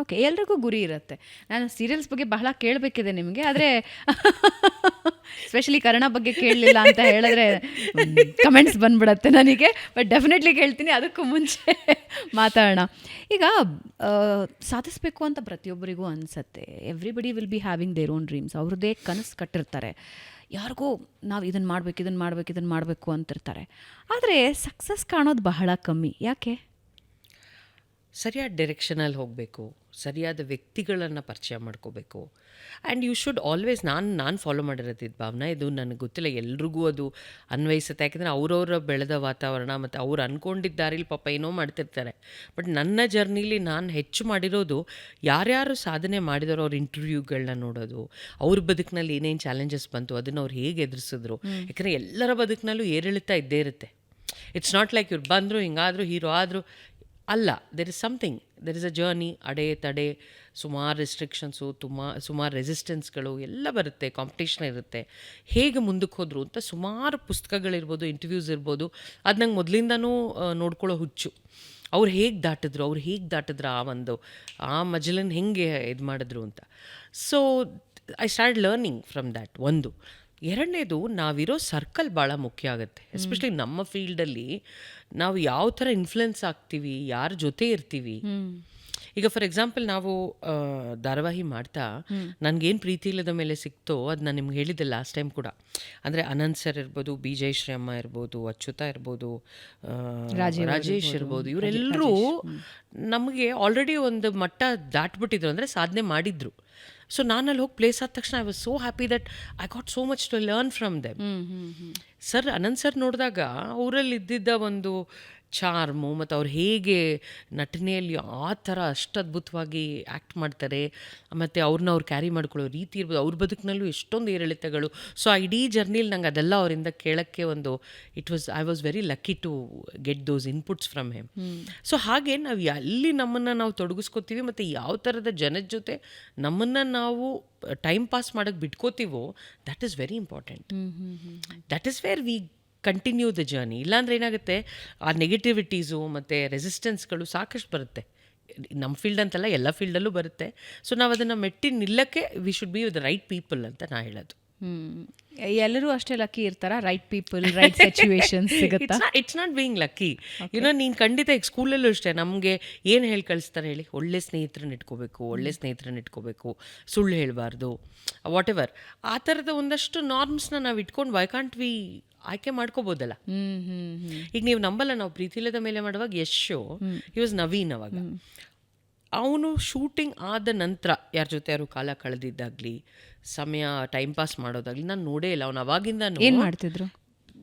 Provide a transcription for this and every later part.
Okay ಎಲ್ರಿಗೂ ಗುರಿ ಇರುತ್ತೆ. ನಾನು ಸೀರಿಯಲ್ಸ್ ಬಗ್ಗೆ ಬಹಳ ಕೇಳಬೇಕಿದೆ ನಿಮಗೆ, ಆದರೆ ಸ್ಪೆಷಲಿ ಕನ್ನಡ ಬಗ್ಗೆ ಕೇಳಲಿಲ್ಲ ಅಂತ ಹೇಳಿದ್ರೆ ಕಮೆಂಟ್ಸ್ ಬಂದ್ಬಿಡತ್ತೆ ನನಗೆ. ಬಟ್ ಡೆಫಿನೆಟ್ಲಿ ಕೇಳ್ತೀನಿ, ಅದಕ್ಕೂ ಮುಂಚೆ ಮಾತಾಡೋಣ. ಈಗ ಸಾಧಿಸ್ಬೇಕು ಅಂತ ಪ್ರತಿಯೊಬ್ಬರಿಗೂ ಅನಿಸತ್ತೆ. Everybody will be having their own dreams ಅವ್ರದ್ದೇ ಕನಸು ಕಟ್ಟಿರ್ತಾರೆ. ಯಾರಿಗೂ ನಾವು ಇದನ್ನು ಮಾಡಬೇಕು ಇದನ್ನು ಮಾಡಬೇಕು ಇದನ್ನು ಮಾಡಬೇಕು ಅಂತಿರ್ತಾರೆ. ಆದರೆ ಸಕ್ಸಸ್ ಕಾಣೋದು ಬಹಳ ಕಮ್ಮಿ. ಯಾಕೆ? ಸರಿಯಾದ ಡೈರೆಕ್ಷನಲ್ಲಿ ಹೋಗಬೇಕು ಸರಿಯಾದ ವ್ಯಕ್ತಿಗಳನ್ನು ಪರಿಚಯ ಮಾಡ್ಕೋಬೇಕು. ಆ್ಯಂಡ್ ಯು ಶುಡ್ ಆಲ್ವೇಸ್ ನಾನು ನಾನು ಫಾಲೋ ಮಾಡಿರೋದಿದ್ದು ಭಾವನಾ ಇದು ನನಗೆ ಗೊತ್ತಿಲ್ಲ ಎಲ್ರಿಗೂ ಅದು ಅನ್ವಯಿಸುತ್ತೆ. ಯಾಕೆಂದರೆ ಅವರವರ ಬೆಳೆದ ವಾತಾವರಣ ಮತ್ತು ಅವ್ರು ಅಂದ್ಕೊಂಡಿದ್ದ ದಾರಿಲಿ ಪಾಪ ಏನೋ ಮಾಡ್ತಿರ್ತಾರೆ. ಬಟ್ ನನ್ನ ಜರ್ನಿಲಿ ನಾನು ಹೆಚ್ಚು ಮಾಡಿರೋದು ಯಾರ್ಯಾರು ಸಾಧನೆ ಮಾಡಿದಾರೋ ಅವ್ರ ಇಂಟರ್ವ್ಯೂಗಳನ್ನ ನೋಡೋದು ಅವ್ರ ಬದುಕಿನಲ್ಲಿ ಏನೇನು ಚಾಲೆಂಜಸ್ ಬಂತು ಅದನ್ನು ಅವ್ರು ಹೇಗೆ ಎದುರಿಸಿದ್ರು. ಯಾಕಂದರೆ ಎಲ್ಲರ ಬದುಕಿನಲ್ಲೂ ಏರಿಳಿತ ಇದ್ದೇ ಇರುತ್ತೆ. ಇಟ್ಸ್ ನಾಟ್ ಲೈಕ್ ಇವ್ರು ಬಂದರು ಹಿಂಗಾದರೂ ಹೀರೋ ಆದರು ಅಲ್ಲ there is something there is a journey ಅಡೆ ತಡೆ, ಸುಮಾರು ರೆಸ್ಟ್ರಿಕ್ಷನ್ಸು ತುಂಬ ಸುಮಾರು ರೆಸಿಸ್ಟೆನ್ಸ್ಗಳು ಎಲ್ಲ ಬರುತ್ತೆ ಕಾಂಪಿಟೇಷನ್ ಇರುತ್ತೆ. ಹೇಗೆ ಮುಂದಕ್ಕೆ ಹೋದರು ಅಂತ ಸುಮಾರು ಪುಸ್ತಕಗಳಿರ್ಬೋದು ಇಂಟರ್ವ್ಯೂಸ್ ಇರ್ಬೋದು, ಅದು ನಂಗೆ ಮೊದಲಿಂದನೂ ನೋಡ್ಕೊಳ್ಳೋ ಹುಚ್ಚು. ಅವ್ರು ಹೇಗೆ ದಾಟಿದ್ರು, ಅವ್ರು ಹೇಗೆ ದಾಟಿದ್ರು ಆ ಒಂದು, ಆ ಮಜಲನ್ನು ಹೆಂಗೆ ಇದು ಮಾಡಿದ್ರು ಅಂತ. So I start learning from that ಒಂದು. ಎರಡನೇದು ನಾವಿರೋ ಸರ್ಕಲ್ ಭಾಳ ಮುಖ್ಯ ಆಗುತ್ತೆ. ಎಸ್ಪೆಷಲಿ ನಮ್ಮ ಫೀಲ್ಡಲ್ಲಿ ನಾವು ಯಾವ ಥರ ಇನ್ಫ್ಲುಯೆನ್ಸ್ ಆಗ್ತೀವಿ ಯಾರ ಜೊತೆ ಇರ್ತೀವಿ. ಈಗ ಫಾರ್ ಎಕ್ಸಾಂಪಲ್ ನಾವು ಧಾರಾವಾಹಿ ಮಾಡ್ತಾ ನನಗೇನು ಪ್ರೀತಿ ಇಲ್ಲದ ಮೇಲೆ ಸಿಕ್ತೋ ಅದು ನಾನು ನಿಮ್ಗೆ ಹೇಳಿದ್ದೆ ಲಾಸ್ಟ್ ಟೈಮ್ ಕೂಡ. ಅಂದರೆ ಅನಂತ್ ಸರ್ ಇರ್ಬೋದು ಬಿ ಅಮ್ಮ ಇರ್ಬೋದು ಅಚ್ಯುತ ಇರ್ಬೋದು ರಾಜೇಶ್ ಇರ್ಬೋದು. ಇವರೆಲ್ಲರೂ ನಮಗೆ ಆಲ್ರೆಡಿ ಒಂದು ಮಟ್ಟ ದಾಟ್ಬಿಟ್ಟಿದ್ರು. ಅಂದರೆ ಸಾಧನೆ ಮಾಡಿದ್ರು. ಸೊ ನಾನು ಅಲ್ಲಿ ಹೋಗಿ ಪ್ಲೇಸ್ ಆದ ತಕ್ಷಣ I was so happy that I got so much to learn from them sir Anant sir ನೋಡಿದಾಗ ಅವರಲ್ಲಿ ಇದ್ದಿದ್ದ ಒಂದು ಚಾರ್ಮು ಮತ್ತು ಅವ್ರು ಹೇಗೆ ನಟನೆಯಲ್ಲಿ ಆ ಥರ ಅಷ್ಟು ಅದ್ಭುತವಾಗಿ ಆ್ಯಕ್ಟ್ ಮಾಡ್ತಾರೆ ಮತ್ತು ಅವ್ರನ್ನ ಅವ್ರು ಕ್ಯಾರಿ ಮಾಡ್ಕೊಳ್ಳೋ ರೀತಿ ಇರ್ಬೋದು ಅವ್ರ ಬದುಕಿನಲ್ಲೂ ಎಷ್ಟೊಂದು ಏರಿಳಿತಗಳು. ಸೊ ಆ ಇಡೀ ಜರ್ನಿಲಿ ನಂಗೆ ಅದೆಲ್ಲ ಅವರಿಂದ ಕೇಳೋಕ್ಕೆ ಒಂದು it was I was very lucky to get those inputs from him. So ಹಾಗೆ ನಾವು ಎಲ್ಲಿ ನಮ್ಮನ್ನು ನಾವು ತೊಡಗಿಸ್ಕೋತೀವಿ ಮತ್ತು ಯಾವ ಥರದ ಜನದ ಜೊತೆ ನಮ್ಮನ್ನು ನಾವು ಟೈಮ್ ಪಾಸ್ ಮಾಡೋಕ್ಕೆ ಬಿಟ್ಕೋತೀವೋ that is very important that is where we continue the journey ಇಲ್ಲಾಂದ್ರೆ ಏನಾಗುತ್ತೆ ಆ ನೆಗೆಟಿವಿಟೀಸು ಮತ್ತು ರೆಸಿಸ್ಟೆನ್ಸ್ಗಳು ಸಾಕಷ್ಟು ಬರುತ್ತೆ. ನಮ್ಮ ಫೀಲ್ಡ್ ಅಂತಲ್ಲ ಎಲ್ಲ ಫೀಲ್ಡಲ್ಲೂ ಬರುತ್ತೆ. ಸೊ ನಾವು ಅದನ್ನು ಮೆಟ್ಟಿ ನಿಲ್ಲಕ್ಕೆ we should be with right people ಅಂತ ನಾ ಹೇಳೋದು. ಎಲ್ಲರೂ ಅಷ್ಟೇ ಲಕ್ಕಿ ಇರ್ತಾರ? ರೈಟ್ ಪೀಪಲ್ ರೈಟ್ ಸಿಚುವೇಶನ್ ಸಿಗುತ್ತಾ? It's not being lucky you know ನೀನು ಖಂಡಿತ ಈಗ ಸ್ಕೂಲಲ್ಲೂ ಅಷ್ಟೇ ನಮಗೆ ಏನು ಹೇಳಿ ಕಳಿಸ್ತಾರೆ ಹೇಳಿ? ಒಳ್ಳೆ ಸ್ನೇಹಿತರನ್ನ ಇಟ್ಕೋಬೇಕು ಒಳ್ಳೆ ಸ್ನೇಹಿತರನ್ನ ಇಟ್ಕೋಬೇಕು ಸುಳ್ಳು ಹೇಳಬಾರ್ದು ವಾಟ್ ಎವರ್ ಆ ಥರದ ಒಂದಷ್ಟು ನಾರ್ಮ್ಸ್ನ ನಾವು ಇಟ್ಕೊಂಡು ವೈ ಕಾಂಟ್ ವಿ ಆಯ್ಕೆ ಮಾಡ್ಕೋಬೋದಲ್ಲ. ಹ್ಮ್ ಈಗ ನೀವು ನಂಬಲ್ಲ ನಾವು ಪ್ರೀತಿಲದ ಮೇಲೆ ಮಾಡುವಾಗ ಯಶ್ ಈ ವಾಸ್ ನವೀನ್ ಅವಾಗ. ಅವನು ಶೂಟಿಂಗ್ ಆದ ನಂತರ ಯಾರ ಜೊತೆ ಯಾರು ಕಾಲ ಕಳೆದಿದ್ದಾಗ್ಲಿ ಸಮಯ ಟೈಮ್ ಪಾಸ್ ಮಾಡೋದಾಗ್ಲಿ ನಾನು ನೋಡೇ ಇಲ್ಲ. ಅವನು ಅವಾಗಿಂದ ಏನ್ ಮಾಡ್ತಿದ್ರು?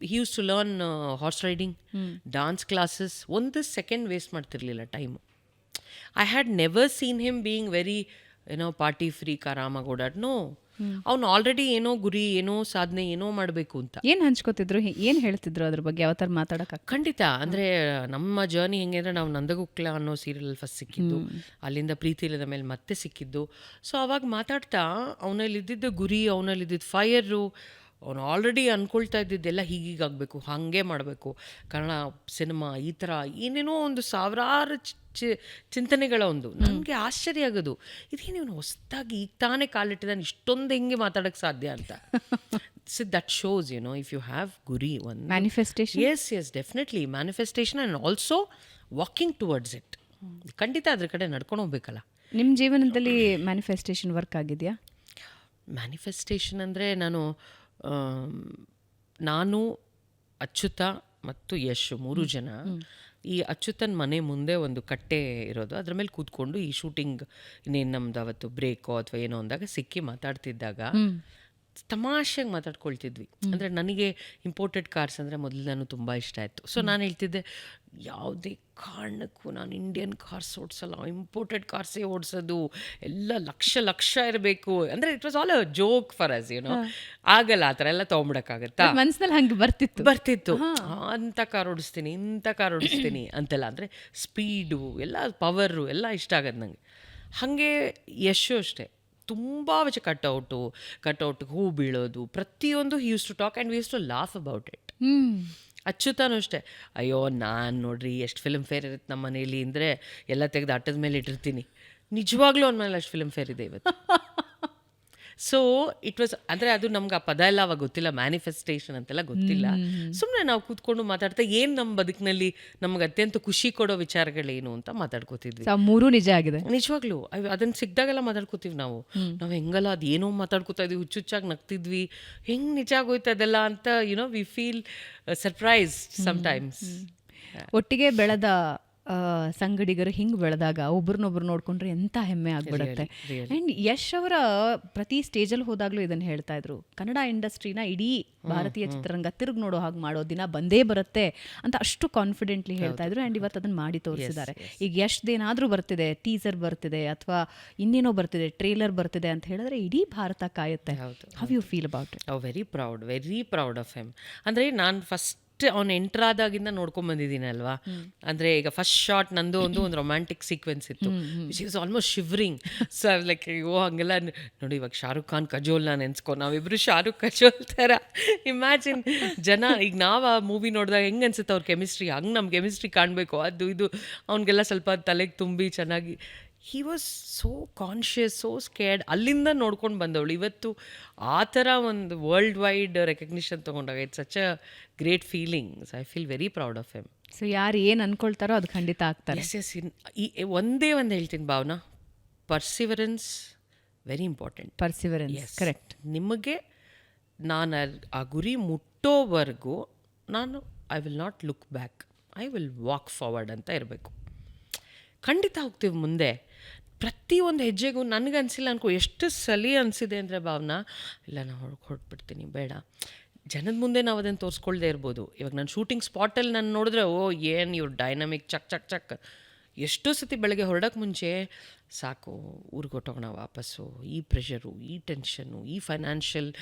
He used to learn horse riding dance classes ಒಂದು second waste ಮಾಡ್ತಿರ್ಲಿಲ್ಲ time I had never seen him being very ಏನೋ ಪಾರ್ಟಿ ಫ್ರೀ ಆರಾಮಾಗಿ ಓಡಾಡ್ ನೋ ಅವ್ನು ಆಲ್ರೆಡಿ ಏನೋ ಗುರಿ ಏನೋ ಸಾಧನೆ ಏನೋ ಮಾಡಬೇಕು ಅಂತ. ಏನ್ ಹಂಚ್ಕೋತಿದ್ರು? ಏನ್ ಹೇಳ್ತಿದ್ರು ಅದ್ರ ಬಗ್ಗೆ? ಯಾವ ತರ ಮಾತಾಡಕ್ ಖಂಡಿತ. ಅಂದ್ರೆ ನಮ್ಮ ಜರ್ನಿ ಹೆಂಗೆ ಅಂದರೆ ನಾವು ನಂದಗುಕ್ಲ ಅನ್ನೋ ಸೀರಿಯಲ್ ಫಸ್ಟ್ ಸಿಕ್ಕಿದ್ದು. ಅಲ್ಲಿಂದ ಪ್ರೀತಿ ಇಲ್ಲದ ಮೇಲೆ ಮತ್ತೆ ಸಿಕ್ಕಿದ್ದು. ಸೊ ಅವಾಗ ಮಾತಾಡ್ತಾ ಅವನಲ್ಲಿ ಇದ್ದಿದ್ದ ಗುರಿ ಅವನಲ್ಲಿ ಇದ್ದಿದ್ದ ಫೈರು ಅವನು ಆಲ್ರೆಡಿ ಅಂದ್ಕೊಳ್ತಾ ಇದ್ದಿದ್ದೆಲ್ಲ ಹೀಗೀಗಾಗಬೇಕು ಹಾಗೆ ಮಾಡಬೇಕು. ಕನ್ನಡ ಸಿನಿಮಾ ಈ ಥರ ಏನೇನೋ ಒಂದು ಸಾವಿರಾರು ಚಿ- ಚಿಂತನೆಗಳ ಒಂದು. ನನಗೆ ಆಶ್ಚರ್ಯ ಆಗೋದು. ಇದೇನು ಇವನು ಹೊಸದಾಗಿ ಈಗ ತಾನೇ ಕಾಲಿಟ್ಟಿದ್ದಾನೆ ಇಷ್ಟೊಂದು ಹೆಂಗೆ ಮಾತಾಡೋಕ್ಕೆ ಸಾಧ್ಯ ಅಂತ. See that shows you know if you have ಗುರಿ ಒಂದು. Manifestation yes yes definitely manifestation and also walking towards it ಖಂಡಿತ ಅದ್ರ ಕಡೆ ನಡ್ಕೊಂಡು ಹೋಗ್ಬೇಕಲ್ಲ. ನಿಮ್ಮ ಜೀವನದಲ್ಲಿ ಮ್ಯಾನಿಫೆಸ್ಟೇಷನ್ ವರ್ಕ್ ಆಗಿದೆಯಾ? ಮ್ಯಾನಿಫೆಸ್ಟೇಷನ್ ಅಂದರೆ ನಾನು ನಾನು ಅಚ್ಯುತ ಮತ್ತು ಯಶ್ ಮೂರು ಜನ. ಈ ಅಚ್ಯುತನ ಮನೆ ಮುಂದೆ ಒಂದು ಕಟ್ಟೆ ಇರೋದು. ಅದ್ರ ಮೇಲೆ ಕೂತ್ಕೊಂಡು ಈ ಶೂಟಿಂಗ್ ಇನ್ನೇನು ನಮ್ದು ಅವತ್ತು ಬ್ರೇಕೋ ಅಥವಾ ಏನೋ ಅಂದಾಗ ಸಿಕ್ಕಿ ಮಾತಾಡ್ತಿದ್ದಾಗ ತಮಾಷೆಗೆ ಮಾತಾಡ್ಕೊಳ್ತಿದ್ವಿ. ಅಂದರೆ ನನಗೆ ಇಂಪೋರ್ಟೆಡ್ ಕಾರ್ಸ್ ಅಂದರೆ ಮೊದಲು ನಾನು ತುಂಬ ಇಷ್ಟ ಆಯಿತು. ಸೊ ನಾನು ಹೇಳ್ತಿದ್ದೆ ಯಾವುದೇ ಕಾರಣಕ್ಕೂ ನಾನು ಇಂಡಿಯನ್ ಕಾರ್ಸ್ ಓಡಿಸಲ್ಲ ಇಂಪೋರ್ಟೆಡ್ ಕಾರ್ಸೇ ಓಡಿಸೋದು ಎಲ್ಲ ಲಕ್ಷ ಲಕ್ಷ ಇರಬೇಕು. ಅಂದರೆ it was all a joke for us ಏನೋ ಆಗಲ್ಲ ಆ ಥರ ಎಲ್ಲ ತೊಗೊಂಬಿಡೋಕ್ಕಾಗತ್ತಾ? ಮನ್ಸಿನಲ್ಲಿ ಹಂಗೆ ಬರ್ತಿತ್ತು. ಬರ್ತಿತ್ತು. ಅಂಥ ಕಾರ್ ಓಡಿಸ್ತೀನಿ ಇಂಥ ಕಾರ್ ಓಡಿಸ್ತೀನಿ ಅಂತೆಲ್ಲ. ಅಂದರೆ ಸ್ಪೀಡು ಎಲ್ಲ ಪವರು ಎಲ್ಲ ಇಷ್ಟ ಆಗೋದು ನನಗೆ ಹಾಗೆ ಯಶು ಅಷ್ಟೇ. ತುಂಬ ವಚ ಕಟ್ಔಟು ಕಟ್ಔಟ್ಗೆ ಹೂ ಬೀಳೋದು ಪ್ರತಿಯೊಂದು he used to talk and we used to laugh about it ಅಚ್ಚುತಾನು ಅಷ್ಟೇ. ಅಯ್ಯೋ ನಾನು ನೋಡ್ರಿ ಎಷ್ಟು ಫಿಲ್ಮ್ ಫೇರ್ ಇರುತ್ತೆ ನಮ್ಮ ಮನೇಲಿ ಅಂದರೆ ಎಲ್ಲ ತೆಗೆದು ಆಟದ ಮೇಲೆ ಇಟ್ಟಿರ್ತೀನಿ. ನಿಜವಾಗ್ಲೂ ಅವ್ನ ಮೇಲೆ ಅಷ್ಟು ಫಿಲ್ಮ್ ಫೇರ್ ಇದೆ ಇವತ್ತು. ಸೊ ಇಟ್ ವಾಸ್ ಅಂದರೆ ಅದು ನಮ್ಗೆ ಆ ಪದ ಎಲ್ಲ ಅವಾಗ ಗೊತ್ತಿಲ್ಲ ಮ್ಯಾನಿಫೆಸ್ಟೇಷನ್ ಅಂತೆಲ್ಲ ಗೊತ್ತಿಲ್ಲ. ಸುಮ್ಮನೆ ನಾವು ಕೂತ್ಕೊಂಡು ಮಾತಾಡ್ತಾ ಏನು ನಮ್ಮ ಬದುಕಿನಲ್ಲಿ ನಮ್ಗೆ ಅತ್ಯಂತ ಖುಷಿ ಕೊಡೋ ವಿಚಾರಗಳೇನು ಅಂತ ಮಾತಾಡ್ಕೋತಿದ್ವಿ. ಮೂರು ನಿಜ ಆಗಿದೆ. ನಿಜವಾಗ್ಲೂ ಅದನ್ನ ಸಿಕ್ದಾಗೆಲ್ಲ ಮಾತಾಡ್ಕೋತೀವಿ ನಾವು. ನಾವು ಹೆಂಗಲ್ಲ ಅದು ಏನೋ ಮಾತಾಡ್ಕೋತಾ ಇದ್ವಿ ಹುಚ್ಚುಚ್ಚಾಗಿ ನಗ್ತಿದ್ವಿ. ಹೆಂಗ್ ನಿಜ ಆಗೋಯ್ತು ಅದೆಲ್ಲ ಅಂತ you know we feel surprise sometimes ಒಟ್ಟಿಗೆ ಬೆಳೆದ ಸಂಗಡಿಗರು ಹಿಂಗ್ ಬೆಳೆದಾಗ ಒಬ್ರನ್ನೊಬ್ರು ನೋಡ್ಕೊಂಡ್ರೆ ಎಂತ ಹೆಮ್ಮೆ ಆಗ್ಬಿಡುತ್ತೆ. ಅಂಡ್ ಯಶ್ ಅವರ ಪ್ರತಿ ಸ್ಟೇಜಲ್ಲಿ ಹೋದಾಗಲೂ ಇದನ್ನ ಹೇಳ್ತಾ ಇದ್ರು. ಕನ್ನಡ ಇಂಡಸ್ಟ್ರಿನ ಇಡೀ ಭಾರತೀಯ ಚಿತ್ರರಂಗ ತಿರುಗಿ ನೋಡೋ ಹಾಗೆ ಮಾಡೋ ದಿನ ಬಂದೇ ಬರುತ್ತೆ ಅಂತ ಅಷ್ಟು ಕಾನ್ಫಿಡೆಂಟ್ಲಿ ಹೇಳ್ತಾ ಇದ್ರು. ಅಂಡ್ ಇವತ್ತು ಅದನ್ನ ಮಾಡಿ ತೋರಿಸಿದ್ದಾರೆ. ಈಗ ಎಷ್ಟೇನಾದ್ರೂ ಬರ್ತಿದೆ ಟೀಸರ್ ಬರ್ತಿದೆ ಅಥವಾ ಇನ್ನೇನೋ ಬರ್ತಿದೆ ಟ್ರೇಲರ್ ಬರ್ತಿದೆ ಅಂತ ಹೇಳಿದ್ರೆ ಇಡೀ ಭಾರತ ಕಾಯುತ್ತೆ. ಹೌದು how you feel about it very proud very proud of him ಅಂದರೆ ನಾನು ಫಸ್ಟ್ ಅವ್ನು ಎಂಟರ್ ಆದಾಗಿಂದ ನೋಡ್ಕೊಂಡ್ ಬಂದಿದ್ದೀನಿ ಅಲ್ವಾ? ಅಂದರೆ ಈಗ ಫಸ್ಟ್ ಶಾಟ್ ನಂದು ಒಂದು ಒಂದು ರೊಮ್ಯಾಂಟಿಕ್ ಸೀಕ್ವೆನ್ಸ್ ಇತ್ತು. Which is almost shivering sir like ಅಯ್ಯೋ, ಹಂಗೆಲ್ಲ ನೋಡಿ ಇವಾಗ ಶಾರುಖ್ ಖಾನ್ ಕಜೋಲ್ನ ನೆನ್ಸ್ಕೊ ನಾವಿಬ್ರು ಶಾರುಖ್, ಕಜೋಲ್ ಥರ. ಇಮ್ಯಾಜಿನ್ ಜನ, ಈಗ ನಾವು ಆ ಮೂವಿ ನೋಡಿದಾಗ ಹೆಂಗೆ ಅನ್ಸುತ್ತೆ ಅವ್ರ ಕೆಮಿಸ್ಟ್ರಿ ಹಂಗೆ ನಮ್ಮ ಕೆಮಿಸ್ಟ್ರಿ ಕಾಣಬೇಕು. ಅದು, ಇದು. ಅವ್ನ್ಗೆಲ್ಲ ಸ್ವಲ್ಪ ತಲೆಗೆ ತುಂಬಿ ಚೆನ್ನಾಗಿ he was so conscious so scared ಅಲ್ಲಿಂದ ನೋಡ್ಕೊಂಡು ಬಂದವಳು. ಇವತ್ತು ಆ ಥರ ಒಂದು ವರ್ಲ್ಡ್ ವೈಡ್ ರೆಕಗ್ನಿಷನ್ ತೊಗೊಂಡಾಗ it's such a great feelings I feel very proud of him so ಯಾರು ಏನು ಅಂದ್ಕೊಳ್ತಾರೋ ಅದು ಖಂಡಿತ ಆಗ್ತಾರೆ. ಎಸ್ ಎಸ್ ಇನ್ ಈ ಒಂದೇ ಒಂದು ಹೇಳ್ತೀನಿ Bhavana. Perseverance very important perseverance correct ನಿಮಗೆ ನಾನು ಆ ಗುರಿ ಮುಟ್ಟೋವರೆಗೂ ನಾನು I will not look back I will walk forward ಅಂತ ಇರಬೇಕು. ಖಂಡಿತ ಹೋಗ್ತೀವಿ ಮುಂದೆ. ಪ್ರತಿಯೊಂದು ಹೆಜ್ಜೆಗೂ ನನಗನ್ಸಿಲ್ಲ ಅನ್ಕೋ, ಎಷ್ಟು ಸಲಿ ಅನಿಸಿದೆ ಅಂದರೆ ಭಾವನಾ, ಇಲ್ಲ ನಾನು ಹೊರಗೆ ಹೊರಟ್ಬಿಡ್ತೀನಿ, ಬೇಡ. ಜನದ ಮುಂದೆ ನಾವು ಅದನ್ನು ತೋರಿಸ್ಕೊಳ್ದೇ ಇರ್ಬೋದು. ಇವಾಗ ನಾನು ಶೂಟಿಂಗ್ ಸ್ಪಾಟಲ್ಲಿ ನಾನು ನೋಡಿದ್ರೆ, ಓ, ಏನು ಇವ್ರು ಡೈನಮಿಕ್ ಚಕ್ ಚಕ್ ಚಕ್. ಎಷ್ಟೋ ಸತಿ ಬೆಳಗ್ಗೆ ಹೊರಡೋಕ್ಕೆ ಮುಂಚೆ, ಸಾಕು, ಊರಿಗೆ ಹೊಟ್ಟೋಗೋಣ ವಾಪಸ್ಸು, ಈ ಪ್ರೆಷರು ಈ ಟೆನ್ಷನ್ನು ಈ ಫೈನಾನ್ಷಿಯಲ್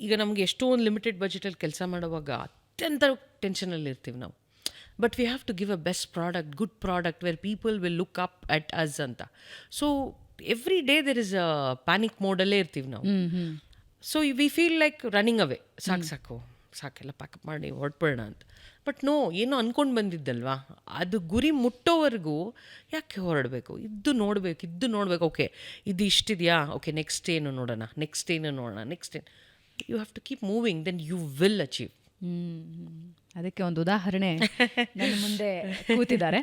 ಈಗ ನಮಗೆ ಎಷ್ಟೋ ಒಂದು ಲಿಮಿಟೆಡ್ ಬಜೆಟಲ್ಲಿ ಕೆಲಸ ಮಾಡುವಾಗ ಅತ್ಯಂತ ಟೆನ್ಷನಲ್ಲಿ ಇರ್ತೀವಿ ನಾವು. But we have to give a best product good product where people will look up at us ಅಂತ so every day there is a panic ಮೋಡಲ್ಲೇ ಇರ್ತೀವಿ ನಾವು so we feel like running away ಸಾಕು ಸಾಕು ಸಾಕೆಲ್ಲ ಪ್ಯಾಕಪ್ ಮಾಡಿ ಹೊರಟ್ಬಿಡೋಣ ಅಂತ. But no ಏನೋ ಅಂದ್ಕೊಂಡು ಬಂದಿದ್ದಲ್ವಾ? ಅದು ಗುರಿ ಮುಟ್ಟೋವರೆಗೂ ಯಾಕೆ ಹೊರಡಬೇಕು? ಇದ್ದು ನೋಡಬೇಕು ಇದ್ದು ನೋಡಬೇಕು. ಓಕೆ ಇದು ಇಷ್ಟಿದೆಯಾ? ಓಕೆ ನೆಕ್ಸ್ಟ್ ಏನು ನೋಡೋಣ ನೆಕ್ಸ್ಟ್ ಏನು ನೋಡೋಣ ನೆಕ್ಸ್ಟ್ ಏನು? You have to keep moving then you will achieve hmm ಅದಕ್ಕೆ ಒಂದು ಉದಾಹರಣೆ ನನ್ನ ಮುಂದೆ ಕೂತಿದ್ದಾರೆ.